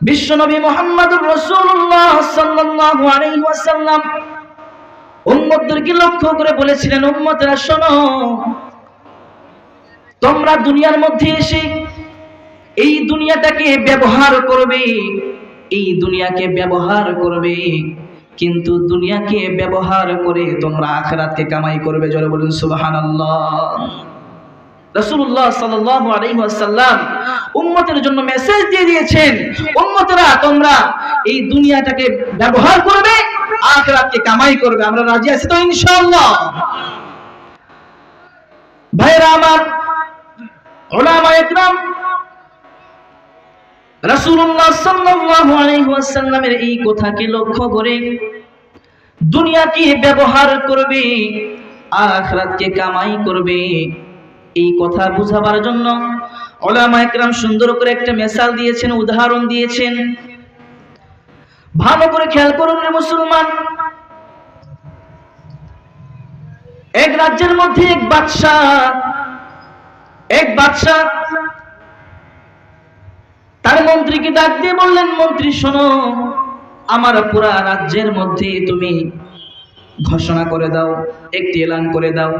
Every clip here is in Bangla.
বিশ্বনবী মোহাম্মদুর রাসূলুল্লাহ সাল্লাল্লাহু আলাইহি ওয়াসাল্লাম লক্ষ্য করে বলেছিলেন, উম্মতেরা শোনো, তোমরা দুনিয়ার মধ্যে এসে এই দুনিয়াটাকে ব্যবহার করবে, এই দুনিয়াকে ব্যবহার করবে, কিন্তু দুনিয়াকে ব্যবহার করে তোমরা আখেরাতকে কামাই করবে। জোরে বলুন, সুবহানাল্লাহ। রাসূলুল্লাহ সাল্লাল্লাহু আলাইহি ওয়াসাল্লাম উম্মতের জন্য মেসেজ দিয়ে দিয়েছেন। উম্মতেরা তোমরা এই দুনিয়াটাকে ব্যবহার করবে আখিরাতকে কামাই করবে। আমরা রাজি আছি তো ইনশাআল্লাহ। ভাইরা আমার ইকরাম রাসূলুল্লাহ সাল্লাল্লাহু আলাইহি ওয়াসাল্লামের এই কথাকে লক্ষ্য করে দুনিয়াকে ব্যবহার করবে আখিরাতকে কামাই করবে। এই কথা বুঝাবার জন্য ওলামা সুন্দর করে একটা মেসাল দিয়েছেন, উদাহরণ দিয়েছেন। ভালো করে খেয়াল করুন মুসলমান। এক রাজ্যের মধ্যে এক বাদশাহ এক বাদশাহ, তার মন্ত্রীকে ডাক দিয়ে বললেন, মন্ত্রী, শোনো, আমার পুরা রাজ্যের মধ্যে তুমি ঘোষণা করে দাও, একটি এলান করে দাও।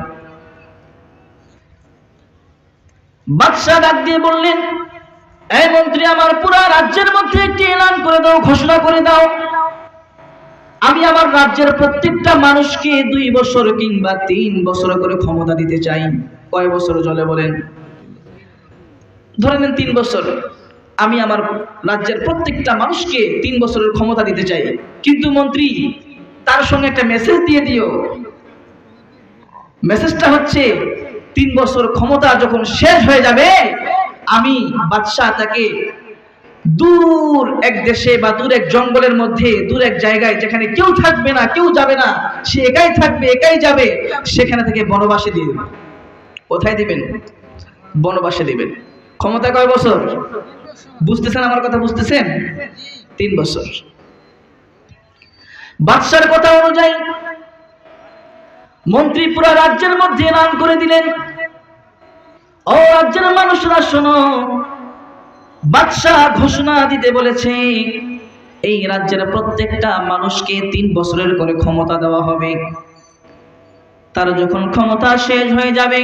বাদশাহ ডাক দিয়ে বললেন, এই মন্ত্রী, আমার পুরা রাজ্যের মধ্যে একটি এলান করে দাও, ঘোষণা করে দাও। আমি আমার রাজ্যের প্রত্যেকটা মানুষকে দুই বছর কিংবা তিন বছর করে ক্ষমতা দিতে চাই। কয় বছর চলে বলেন। ধরে নেন তিন বছর। আমি আমার রাজ্যের প্রত্যেকটা মানুষকে তিন বছরের ক্ষমতা দিতে চাই। কিন্তু মন্ত্রী, তার সঙ্গে একটা মেসেজ দিয়ে দিও। মেসেজটা হচ্ছে তিন বছর ক্ষমতা যখন শেষ হয়ে যাবে, আমি বাদশাহ তাকে দূর এক দেশে বা দূর এক জঙ্গলের মধ্যে, দূর এক জায়গায় যেখানে কেউ থাকবে না, কেউ যাবে না, সে একাই থাকবে, একাই যাবে, সেখানে থেকে বনবাসে দিয়ে দেবে। কোথায় দিবেন? বনবাসে দিবেন। ক্ষমতা কয় বছর? বুঝতেছেন আমার কথা, বুঝতেছেন? তিন বছর। বাদশার কথা অনুযায়ী মন্ত্রী পুরা রাজ্যের মধ্যে এলান করে দিলেন। ও রাজ্যের মানুষরা শোনো, বাদশাহ ঘোষণা দিতে বলেছে, এই রাজ্যের প্রত্যেকটা মানুষকে তিন বছরের করে ক্ষমতা দেওয়া হবে। তার যখন ক্ষমতা শেষ হয়ে যাবে,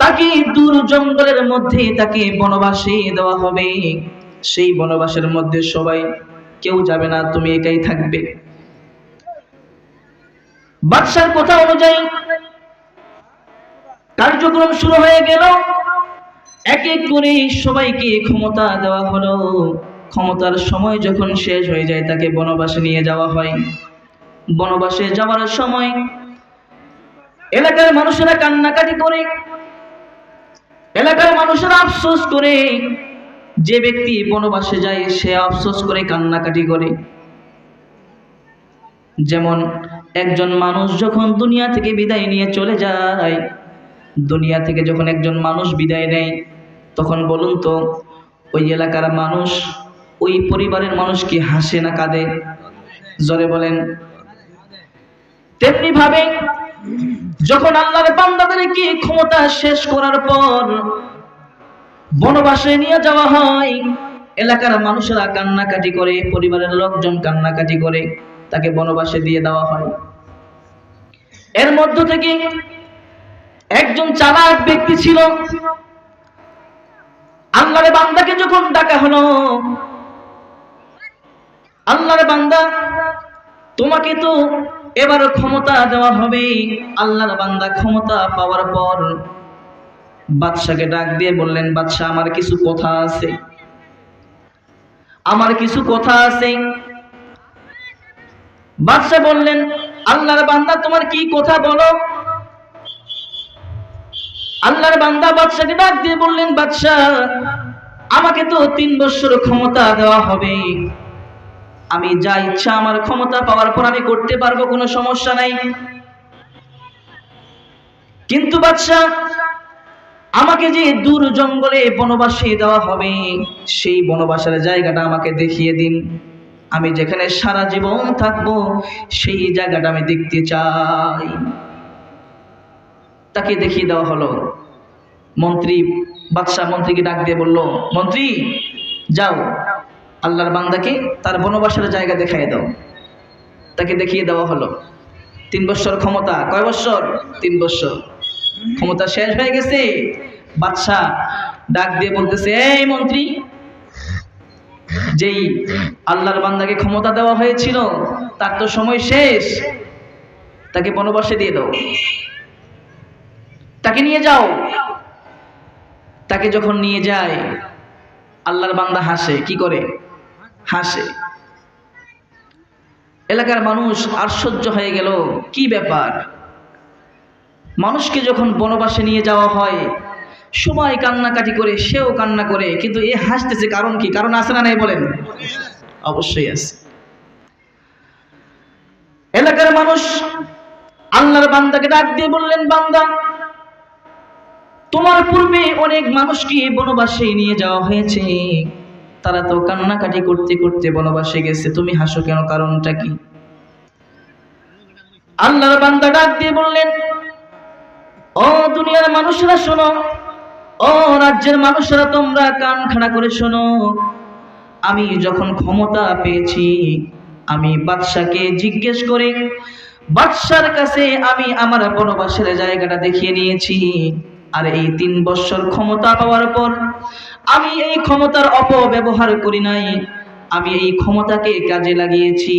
তাকে দূর জঙ্গলের মধ্যে তাকে বনবাসে দেওয়া হবে। সেই বনবাসের মধ্যে সবাই কেউ যাবে না, তুমি একাই থাকবে। বাদশার কথা অনুযায়ী কার্যক্রম শুরু হয়ে গেল। এক এক করে সবাইকে ক্ষমতা দেওয়া হলো। ক্ষমতার সময় যখন শেষ হয়ে যায়, তাকে বনবাসে নিয়ে যাওয়া হয়। বনবাসে যাওয়ার সময় এলাকার মানুষেরা কান্নাকাটি করে। এলাকার মানুষেরা আফসোস করে। যে ব্যক্তি বনবাসে যায়, সে আফসোস করে, কান্নাকাটি করে। যেমন একজন মানুষ যখন দুনিয়া থেকে বিদায় নিয়ে চলে যায়, দুনিয়া থেকে যখন একজন মানুষ বিদায় নেয়, তখন বলুন তো, ওই এলাকার মানুষ, ওই পরিবারের মানুষ কি হাসে না কাঁদে? জোরে বলেন। তেমনি ভাবে যখন আল্লাহর বান্দাদেরকে ক্ষমতা শেষ করার পর বনবাসে নিয়ে যাওয়া হয়, এলাকার মানুষেরা কান্নাকাটি করে, পরিবারের লোকজন কান্নাকাটি করে। তাকে বনবাসে দিয়ে দেওয়া হয়। এর মধ্য থেকে একজন চালাক ব্যক্তি ছিল। আল্লাহর বান্দাকে যখন ডাকা হলো, আল্লাহর বান্দা, তোমাকে তো এবার ক্ষমতা দেওয়া হবে। আল্লাহর বান্দা ক্ষমতা পাওয়ার পর বাদশাকে ডাক দিয়ে বললেন বাদশাহ আমার কিছু কথা আছে। আমার কিছু কথা আছে। বাদশাহ বললেন, আল্লাহর বান্দা, তোমার কি কথা বলো? আল্লাহর বান্দা বাদশাকে ডাক দিয়ে বললেন, বাদশাহ, আমাকে তো তিন বছর ক্ষমতা দেওয়া হবে। আমি যা ইচ্ছা আমার ক্ষমতা পাওয়ার পর আমি করতে পারব, কোনো সমস্যা নাই। কিন্তু বাদশাহ, আমাকে যে দূর জঙ্গলে বনবাসে দেওয়া হবে, সেই বনবাসের জায়গাটা আমাকে দেখিয়ে দিন। আমি যেখানে সারা জীবন থাকব, সেই জায়গাটা আমি দেখতে চাই। তাকে দেখিয়ে দেওয়া হলো। মন্ত্রী, বাদশাহ মন্ত্রীকে ডাক দিয়ে বলল, মন্ত্রী, যাও। আল্লাহর বান্দাকে তার বনবাসের জায়গা দেখাই দাও। তাকে দেখিয়ে দেওয়া হলো। তিন বছর ক্ষমতা, কয় বছর তিন বছর ক্ষমতা শেষ হয়ে গেছে। বাদশাহ ডাক দিয়ে বলতেছে, এই মন্ত্রী যেই আল্লাহর বান্দাকে ক্ষমতা দেওয়া হয়েছিল, তার তো সময় শেষ। তাকে বনবাসে দিয়ে দাও। তাকে নিয়ে যাও। তাকে যখন নিয়ে যায়, আল্লাহর বান্দা হাসে। কি করে? হাসে। এলাকার মানুষ আশ্চর্য হয়ে গেল। কি ব্যাপার? মানুষকে যখন বনবাসে নিয়ে যাওয়া হয় সবাই কান্নাকাটি করে, সেও কান্না করে, কিন্তু এ হাসতেছে কারণ কি? কারণ আছে না নাই বলেন? অবশ্যই আছে। এলাকার মানুষ আল্লাহর বান্দাকে ডাক দিয়ে বললেন, বান্দা, তোমার পূর্বে অনেক মানুষকে বনবাসে নিয়ে যাওয়া হয়েছে। তারা তো কান্নাকাটি করতে করতে বনবাসে গেছে। তুমি হাসো কেন? কারণটা কি? আল্লাহর বান্দা ডাক দিয়ে বললেন, ও দুনিয়ার মানুষরা শোনো ও রাজ্যের মানুষরা, তোমরা কান খাড়া করে শোনো। আমি যখন ক্ষমতা পেয়েছি, আমি বাদশাকে জিজ্ঞেস করে, বাদশার কাছে আমি আমার বনবাসের জায়গাটা দেখিয়ে নিয়েছি। আর এই তিন বছর ক্ষমতা পাওয়ার পর, আমি এই ক্ষমতার অপব্যবহার করি নাই। আমি এই ক্ষমতাকে কাজে লাগিয়েছি।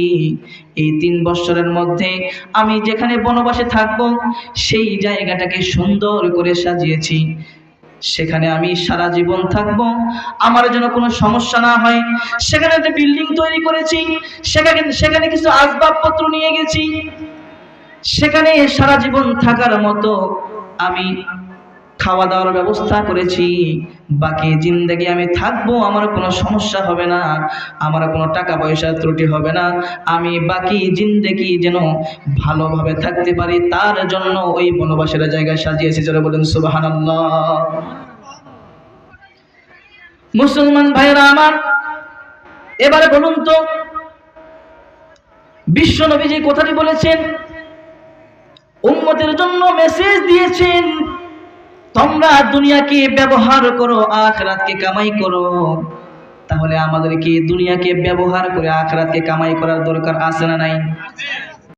এই তিন বছরের মধ্যে আমি যেখানে বনবাসে থাকব, সেই জায়গাটাকে সুন্দর করে সাজিয়েছি। সেখানে আমি সারা জীবন থাকব। আমার যেন কোনো সমস্যা না হয়। সেখানে একটা বিল্ডিং তৈরি করেছি, সেখানে সেখানে কিছু আসবাবপত্র নিয়ে গেছি। সেখানে সারা জীবন থাকার মতো আমি খাওয়া দাওয়ার ব্যবস্থা করেছি। বাকি জিন্দগি আমি থাকব, আমার কোনো সমস্যা হবে না, আমার কোনো টাকা পয়সার ত্রুটি হবে না। আমি বাকি জিন্দগি যেন ভালোভাবে থাকতে পারি, তার জন্য ওই বনবাসের জায়গায় সাজিয়েছি যারা বলেন সুবাহান মুসলমান ভাইরা আমার, এবারে বলুন তো, বিশ্ব নবী যে কথাটি বলেছেন, উম্মতের জন্য মেসেজ দিয়েছেন তোমরা দুনিয়াকে ব্যবহার করো, আখরাতকে কামাই করো। তাহলে আমাদেরকে দুনিয়াকে ব্যবহার করে আখরাতকে কামাই করার দরকার আছে না নাই?